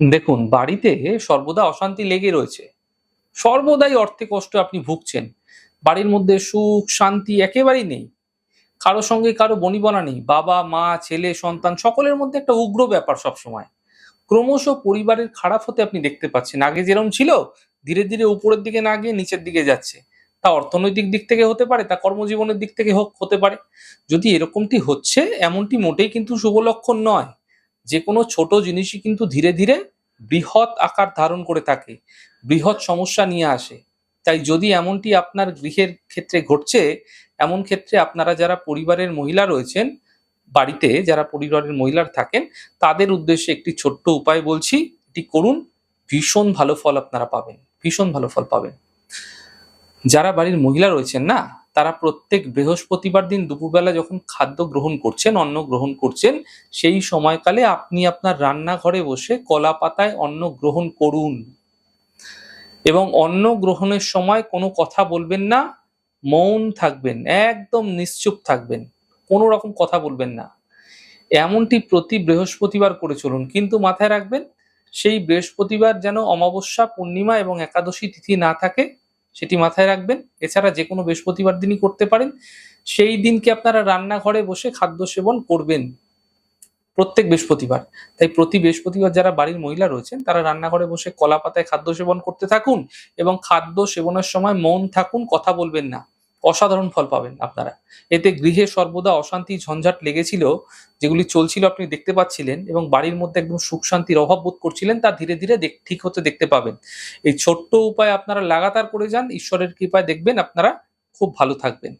দেখুন, বাড়িতে সর্বদা অশান্তি লেগে রয়েছে। সর্বদাই অর্থে কষ্ট আপনি ভুগছেন। বাড়ির মধ্যে সুখ, শান্তি একেবারেই নেই। কারও সঙ্গে কারও বনিবনা নেই। বাবা, মা, ছেলে, সন্তান, সকলের মধ্যে একটা উগ্র ব্যাপার সব সময় ক্রমশ পরিবারের খারাপ হতে আপনি দেখতে পাচ্ছেন। আগে যেরকম ছিল, ধীরে ধীরে উপরের দিকে না গিয়ে নিচের দিকে যাচ্ছে। তা অর্থনৈতিক দিক থেকে হতে পারে, তা কর্মজীবনের দিক থেকে হোক, হতে পারে। যদি এরকমটি হচ্ছে, এমনটি মোটেই কিন্তু শুভ লক্ষণ নয়। যে কোনো ছোট জিনিসই কিন্তু ধীরে ধীরে বৃহৎ আকার ধারণ করে থাকে, বৃহৎ সমস্যা নিয়ে আসে। তাই যদি এমনটি আপনার গৃহের ক্ষেত্রে ঘটছে, এমন ক্ষেত্রে আপনারা যারা পরিবারের মহিলা রয়েছেন, বাড়িতে যারা পরিবারের মহিলার থাকেন, তাদের উদ্দেশ্যে একটি ছোট্ট উপায় বলছি, এটি করুন, ভীষণ ভালো ফল আপনারা পাবেন, ভীষণ ভালো ফল পাবেন। যারা বাড়ির মহিলা রয়েছেন না তারা প্রত্যেক বৃহস্পতিবার দিন দুপুরবেলা যখন খাদ্য গ্রহণ করছেন, অন্ন গ্রহণ করছেন, সেই সময়কালে আপনি আপনার রান্নাঘরে বসে কলা পাতায় অন্ন গ্রহণ করুন। এবং অন্ন গ্রহণের সময় কোনো কথা বলবেন না, মৌন থাকবেন, একদম নিশ্চুপ থাকবেন, কোনো রকম কথা বলবেন না। এমনটি প্রতি বৃহস্পতিবার করে চলুন, কিন্তু মাথায় রাখবেন, সেই বৃহস্পতিবার যেন অমাবস্যা, পূর্ণিমা এবং একাদশী তিথি না থাকে সেটি মাথায় রাখবেন। এছাড়া যে কোনো বৃহস্পতিবার দিনই করতে পারেন। সেই দিনকে আপনারা রান্নাঘরে বসে খাদ্য সেবন করবেন প্রত্যেক বৃহস্পতিবার। তাই প্রতি বৃহস্পতিবার যারা বাড়ির মহিলা রয়েছেন, তারা রান্নাঘরে বসে কলা পাতায় খাদ্য সেবন করতে থাকুন এবং খাদ্য সেবনের সময় মন থাকুন, কথা বলবেন না। অসাধারণ ফল পাবেন আপনারা। এতে গৃহে সর্বদা অশান্তি, ঝঞ্ঝাট লেগেছিল, যেগুলি চলছিল, আপনি দেখতে পাচ্ছিলেন এবং বাড়ির মধ্যে একদম সুখ শান্তির অভাব বোধ করছিলেন, তা ধীরে ধীরে ঠিক হতে দেখতে পাবেন। এই ছোট্ট উপায় আপনারা লাগাতার করে যান, ঈশ্বরের কৃপায় দেখবেন আপনারা খুব ভালো থাকবেন।